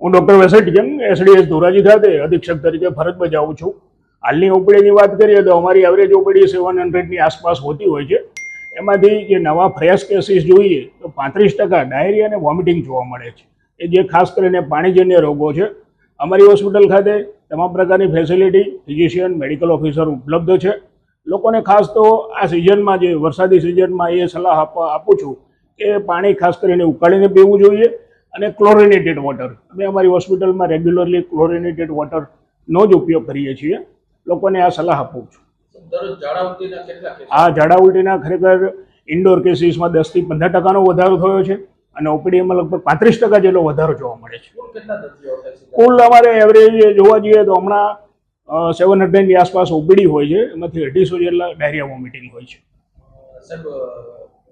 હું doctor વેસેટિયન SDS Dhoraji ખાતે અધિક્ષક તરીકે ફરજ બજાવું છું. હાલની ઓપીડીની વાત કરીએ તો અમારી એવરેજ ઓપીડી સેવન હંડ્રેડની આસપાસ હોતી હોય છે. એમાંથી જે નવા ફ્રેશ કેસીસ જોઈએ તો પાંત્રીસ ટકા ડાયરિયા અને વોમિટિંગ જોવા મળે છે. એ જે ખાસ કરીને પાણીજન્ય રોગો છે. અમારી હોસ્પિટલ ખાતે તમામ પ્રકારની ફેસિલિટી ફિઝિશિયન મેડિકલ ઓફિસર ઉપલબ્ધ છે. લોકોને ખાસ તો આ સિઝનમાં જે વરસાદી સિઝનમાં એ સલાહ આપવા આપું છું કે પાણી ખાસ કરીને ઉકાળીને પીવું જોઈએ. અને ક્લોરિનેટેડ વોટર અમે અમારી હોસ્પિટલમાં રેગ્યુલરલી ક્લોરિનેટેડ વોટરનો જ ઉપયોગ કરીએ છીએ. લોકોને આ સલાહ આપું છું. આ ઝાડા ઉલટીના ખરેખર ઇન્ડોર કેસીસમાં દસથી પંદર ટકાનો વધારો થયો છે અને ઓપીડીમાં લગભગ પાંત્રીસ ટકા જેટલો વધારો જોવા મળે છે. કુલ અમારે એવરેજ જોવા જઈએ તો હમણાં સેવન હંડ્રેડની આસપાસ ઓપીડી હોય છે. એમાંથી અઢીસો જેટલા ડાયરિયા વોમિટિંગ હોય છે.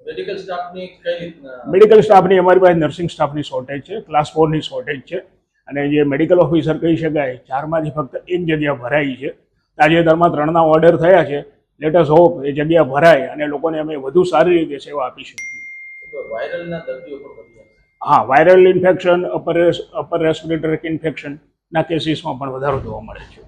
મેડિકલ સ્ટાફની કઈ રીતના? મેડિકલ સ્ટાફની અમારી પાસે નર્સિંગ સ્ટાફની શોર્ટેજ છે ક્લાસ ફોરની શોર્ટેજ છે. અને જે મેડિકલ ઓફિસર કહી શકાય ચારમાંથી ફક્ત એક જગ્યા ભરાઈ છે. તાજેતરમાં ત્રણના ઓર્ડર થયા છે. લેટસ હોપ એ જગ્યા ભરાય અને લોકોને અમે વધુ સારી રીતે સેવા આપી શકીએ. વાયરલના દર્દીઓ પણ હા viral infection upper upper respiratory ઇન્ફેક્શનના કેસીસમાં પણ વધારો જોવા મળે છે.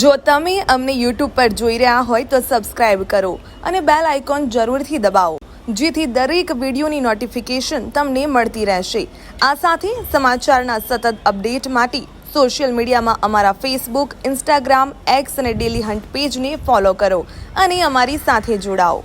જો તમે અમને યુટ્યુબ પર જોઈ રહ્યા હોય તો સબસ્ક્રાઇબ કરો અને બેલ આઇકોન જરૂરથી દબાવો. જેથી દરેક વિડીયોની નોટિફિકેશન તમને મળતી રહેશે. આ સાથે સમાચારના સતત અપડેટ માટે સોશિયલ મીડિયામાં અમારા ફેસબુક ઇન્સ્ટાગ્રામ એક્સ અને ડેલી હન્ટ પેજને ફોલો કરો અને અમારી સાથે જોડાઓ.